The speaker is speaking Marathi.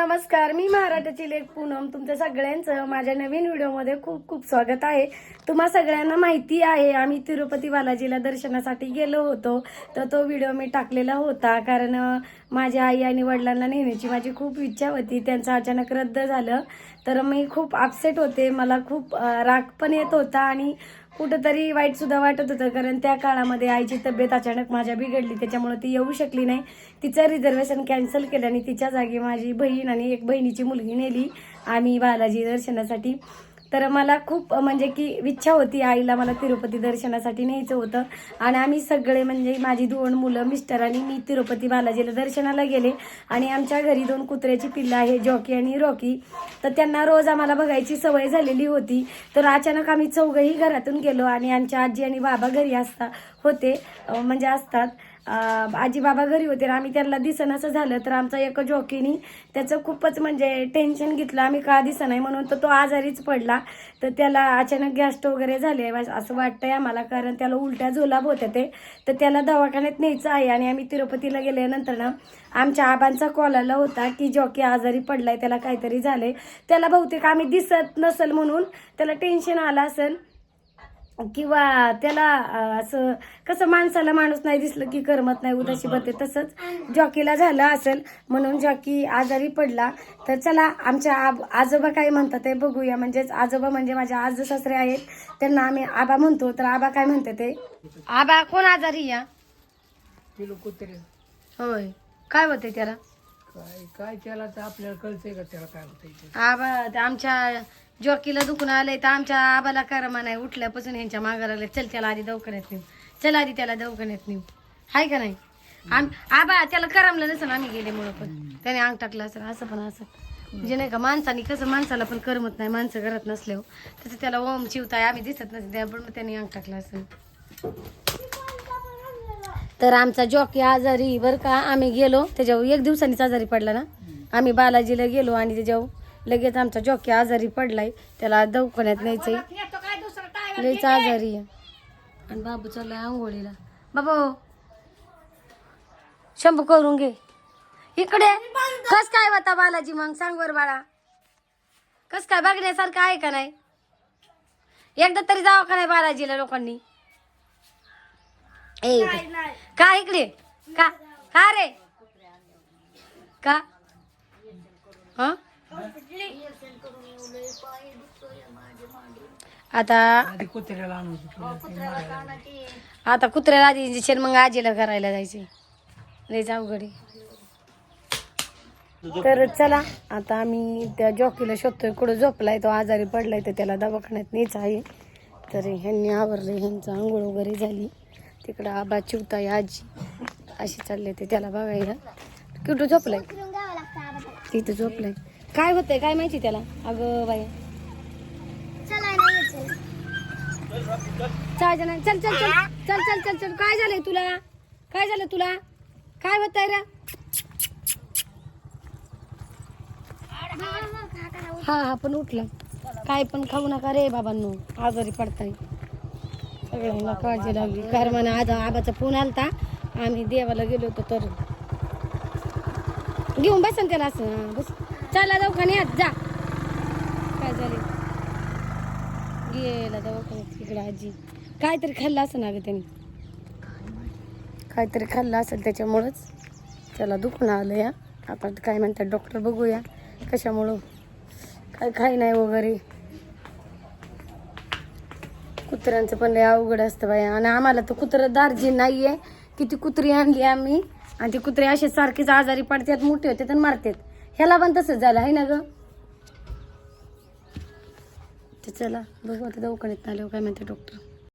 नमस्कार मी महाराष्ट्राची लेख पूनम. तुमच्या सगळ्यांचं माझ्या नवीन व्हिडिओमध्ये खूप खूप स्वागत आहे. तुम्हा सगळ्यांना माहिती आहे आम्ही तिरुपती बालाजीला दर्शनासाठी गेलो होतो. तर तो व्हिडिओ मी टाकलेला होता. कारण माझ्या आई आणि वडिलांना नेण्याची माझी खूप इच्छा होती. त्यांचं अचानक रद्द झालं. तर मी खूप अपसेट होते. मला खूप राग पण येत होता. आणि कुठंतरी वाईट सुद्धा वाटत होतं कारण त्या काळामध्ये आईची तब्येत अचानक माझ्या बिघडली त्याच्यामुळे ती येऊ शकली नाही. तिचं रिझर्वेशन कॅन्सल केलं आणि तिच्या जागी माझी बहीण आणि एक बहिणीची मुलगी नेली. आम्ही बालाजी दर्शनासाठी तर मला खूप म्हणजे की इच्छा होती आईला मला तिरुपती दर्शनासाठी न्यायचं होतं. आणि आम्ही सगळे म्हणजे माझी दोन मुलं मिस्टर आणि मी तिरुपती बालाजीला दर्शनाला गेले. आणि आमच्या घरी दोन कुत्र्याची पिल्लं आहे जॉकी आणि रॉकी. तर त्यांना रोज आम्हाला बघायची सवय झालेली होती. तर अचानक आम्ही चौघही घरातून गेलो आणि आमच्या आजी आणि बाबा घरी असता होते म्हणजे असतात. आजी बाबा घरी होते आणि आम्ही त्यांना दिसन असं झालं. तर आमचा एक जॉकीनी त्याचं खूपच म्हणजे टेन्शन घेतलं. आम्ही का दिसं नाही म्हणून तर तो आजारीच पडला. तर त्याला अचानक गॅस्ट वगैरे झाले. असं वाटतंय आम्हाला कारण त्याला उलट्या झोलाब होत्या ते. तर त्याला दवाखान्यात न्यायचं आहे आणि आम्ही तिरुपतीला गेल्यानंतर ना आमच्या आबांचा कॉल आला होता की जॉकी आजारी पडलाय त्याला काहीतरी झालंय. त्याला बहुतेक आम्ही दिसत नसल म्हणून त्याला टेन्शन आलं असेल. किंवा त्याला असं कसं माणसाला माणूस नाही दिसलं की करमत नाही उदासी बते तसंच जॉकीला झालं असेल म्हणून जॉकी आजारी पडला. तर चला आमच्या आब आजोबा काय म्हणतात ते बघूया. म्हणजेच आजोबा म्हणजे माझे आज सासरे आहेत. त्यांना आम्ही आबा म्हणतो. तर आबा काय म्हणते ते? आबा कोण आजारी या होय. काय होते त्याला? काय काय त्याला तर आपल्याला कळतंय का त्याला काय होतंय आबा ते आमच्या जॉकीला दुखून आलंय तर आमच्या आबाला करमा नाही उठल्यापासून यांच्या मागायला लागले. चल त्याला आधी दवाखान्यात नेऊ. चल आधी त्याला दवाखान्यात नेऊ. हाय का नाही? आम आबा त्याला करमलं नसेल आम्ही गेले मुळे पण. त्याने अंग टाकलं असेल असं पण असं. म्हणजे नाही का माणसाने कसं माणसाला पण करमत नाही माणसं करत नसल्यावर. तसं त्याला ओम चिवताय आम्ही दिसत नसेल त्यामुळे मग त्याने अंग टाकलं असेल. तर आमचा जॉकी आजारी बर का आम्ही गेलो. त्याच्यावर एक दिवसांनीच आजारी पडला ना. आम्ही बालाजीला गेलो आणि त्याच्यावर लगेच आमचा जॉकी आजारी पडलाय. त्याला दवाखान्यात न्यायचंय. लयच आजारी आहे. आणि बाबू चाललाय आंघोळीला. बाबा शंभू करून घे. इकडे. कस काय होता बालाजी मग? सांग बर बाळा. कस काय बघण्यासारखं आहे का नाही? एकदा तरी जावं का नाही बालाजीला लोकांनी. ए का इकडे का? का रे? का? हा? आता आता कुत्र्याला आधी इंजेक्शन मग आजीला करायला जायचे लयच अवघड. तर चला आता आम्ही त्या जॉकीला शोधतोय कुठं झोपलाय तो आजारी पडलाय तर त्याला दवाखान्यात न्यायचं आहे. तर ह्यांनी आवरले ह्यांचं आंघोळ वगैरे झाली. तिकडं आबा चिवताय आजी अशी चालले ते त्याला बघायला. कुठं झोपलाय? तिथं झोपलाय. काय होतंय? काय माहिती त्याला? अगं बाई. चार जण चल चल चल चल चल चल चल. काय झालंय तुला? काय झालं तुला? काय होत आहे रे? हा हा पण उठलं. काय पण खाऊ नका रे बाबांनो. आजारी पडताय. सगळ्यांना काळजी लागली कारण म्हणा आज आबाचा फोन आलता. आम्ही देवाला गेलो होतो तर. घेऊन बसन त्याला असं. बस. चला दवाखान्यात जा. काय झाले? गेला दवाखान्यात तिकडे आजी. काहीतरी खाल्लं असं ना ग त्यांनी. काहीतरी खाल्लं असेल त्याच्यामुळंच. त्याला दुखणं आलं या. आता काय म्हणतात डॉक्टर बघूया कशामुळं. काय खाई नाही वगैरे. कुत्र्यांचं पण लय अवघड असतं बाई. आणि आम्हाला तर कुत्रं दार्जी नाही आहे किती कुत्री आणली आम्ही. आणि ती कुत्रे असे सारखेच आजारी पडतात मोठे होते तर मारतात. ह्याला पण तसंच झालं आहे ना ग? चला बघू आता दवाखान्यात आल्यावर काय म्हणते डॉक्टर